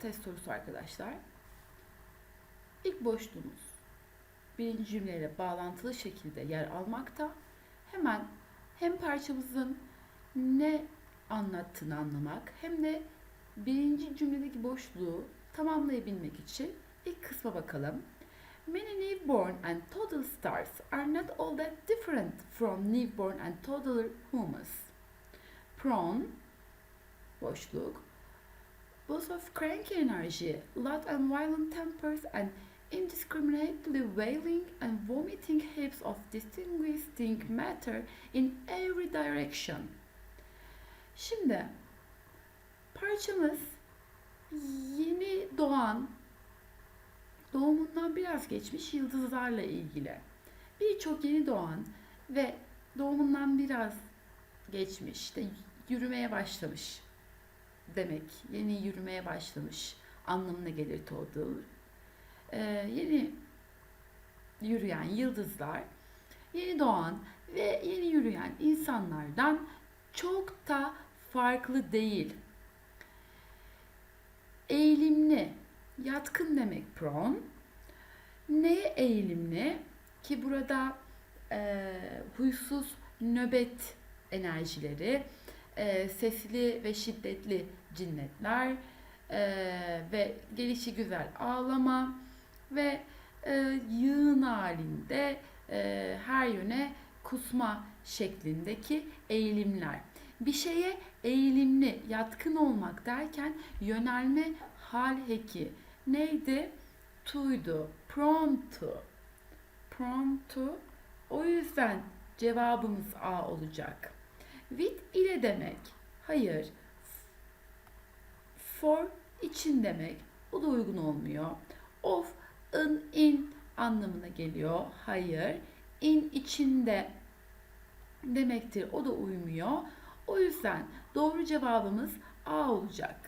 test sorusu arkadaşlar. İlk boşluğumuz birinci cümleyle bağlantılı şekilde yer almakta. Hemen hem parçamızın ne anlattığını anlamak hem de birinci cümledeki boşluğu tamamlayabilmek için ilk kısma bakalım. Many newborn and toddler stars are not all that different from newborn and toddler humans. Prone, boşluk, both of cranky energy, loud and violent tempers, and indiscriminately wailing and vomiting heaps of distinguishing matter in every direction. Şimdi parçamız yeni doğan, doğumundan biraz geçmiş yıldızlarla ilgili. Birçok yeni doğan ve doğumundan biraz geçmiş, işte yürümeye başlamış demek. Yeni yürümeye başlamış anlamına gelir toddler. Ee, yeni yürüyen yıldızlar, yeni doğan ve yeni yürüyen insanlardan çok da farklı değil. Eğilimli, yatkın demek prone. Neye eğilimli? Ki burada e, huysuz nöbet enerjileri, e, sesli ve şiddetli cinnetler e, ve gelişi güzel ağlama ve e, yığın halinde e, her yöne kusma şeklindeki eğilimler. Bir şeye eğilimli, yatkın olmak derken yönelme hal heki neydi? To. Prone to. O yüzden cevabımız A olacak. With ile demek. Hayır. For için demek. Bu da uygun olmuyor. Of, in, in anlamına geliyor. Hayır. In içinde demektir. O da uymuyor. O yüzden doğru cevabımız A olacak.